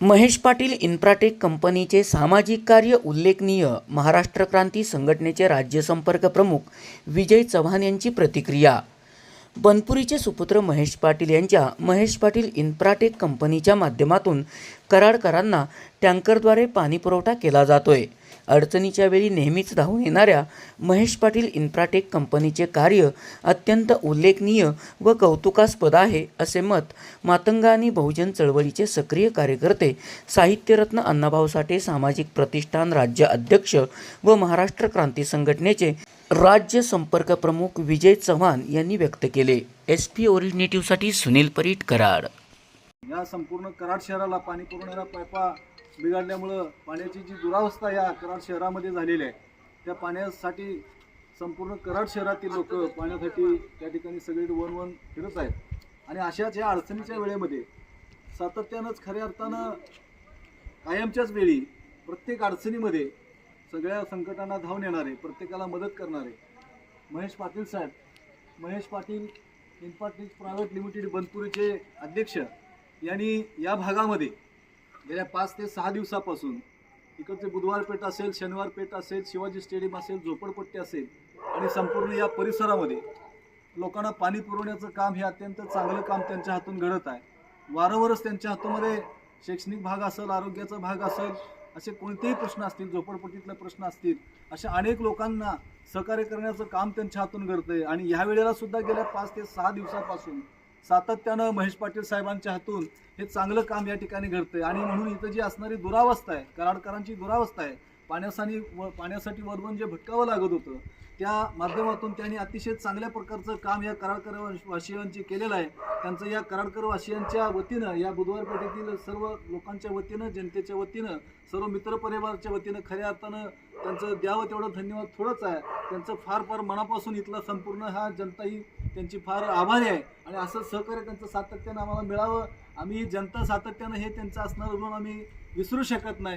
Mahesh Patil Infratech कंपनीचे सामाजिक कार्य उल्लेखनीय महाराष्ट्र क्रांती संघटनेचे राज्य संपर्क प्रमुख विजय चव्हाण यांची प्रतिक्रिया. बनपुरीचे सुपुत्र महेश पाटील यांच्या महेश पाटील इन्फ्राटेक कंपनीच्या माध्यमातून कराडकरांना टँकरद्वारे पाणीपुरवठा केला जातोय. अडचणीच्या वेळी नेहमीच धावून येणाऱ्या महेश पाटील इन्फ्राटेक कंपनीचे कार्य अत्यंत उल्लेखनीय व कौतुकास्पद आहे असे मत मातंगा आणि बहुजन चळवळीचे सक्रिय कार्यकर्ते साहित्यरत्न अण्णाभाऊ साठे सामाजिक प्रतिष्ठान राज्य अध्यक्ष व महाराष्ट्र क्रांती संघटनेचे राज्य संपर्क प्रमुख विजय चव्हाण यांनी व्यक्त केले. एस पी ओरिजिनेटिव्हसाठी सुनील परीट कराड. या संपूर्ण कराड शहराला पाणी पुरवणाऱ्या पायपा बिघडल्यामुळं पाण्याची जी दुरावस्था या कराड शहरामध्ये झालेली आहे त्या पाण्यासाठी संपूर्ण कराड शहरातील लोक पाण्यासाठी त्या ठिकाणी सगळे वन वन फिरत आहेत. आणि अशाच या अडचणीच्या वेळेमध्ये सातत्यानंच खऱ्या अर्थानं कायमच्याच वेळी प्रत्येक अडचणीमध्ये सगळ्या संकटांना धावून येणारे प्रत्येकाला मदत करणारे महेश पाटील साहेब Mahesh Patil infotech private limited बनपुरीचे अध्यक्ष यांनी या भागामध्ये गेल्या पाच ते सहा दिवसापासून इकडचे बुधवार पेठ असेल शनिवार पेठ असेल शिवाजी स्टेडियम असेल झोपडपट्टी असेल आणि संपूर्ण या परिसरामध्ये लोकांना पाणी पुरवण्याचं काम हे अत्यंत चांगलं काम त्यांच्या हातून घडत आहे. वारंवारच त्यांच्या हातूमध्ये शैक्षणिक भाग असेल आरोग्याचा भाग असेल असे कोणतेही प्रश्न असतील झोपडपट्टीतले प्रश्न असतील अशा अनेक लोकांना सहकार्य करण्याचं काम त्यांच्या हातून घडतं आहे आणि ह्या वेळेला सुद्धा गेल्या पाच ते सहा दिवसापासून सातत्यानं महेश पाटील साहेबांच्या हातून हे चांगलं काम या ठिकाणी घडतंय. आणि म्हणून इथं जी असणारी दुरावस्था आहे कराडकरांची दुरावस्था आहे पाण्यासाठी व पाण्यासाठी वरवून जे भटकावं लागत होतं त्या माध्यमातून त्यांनी अतिशय चांगल्या प्रकारचं काम या कराडकर वासियांचे केलेलं आहे. त्यांचं या कराडकर वासियांच्या वतीनं या बुधवार पेठेतील सर्व लोकांच्या वतीनं जनतेच्या वतीनं सर्व मित्रपरिवाराच्या वतीनं खऱ्या अर्थानं त्यांचं द्यावं तेवढं धन्यवाद थोडंच आहे. त्यांचं फार फार मनापासून इथला संपूर्ण हा जनताही त्यांची फार आभारी आहे. आणि असं सहकार्य त्यांचं सातत्यानं आम्हाला मिळावं. आम्ही जनता सातत्यानं हे त्यांचं असणारं ऋण आम्ही विसरू शकत नाही.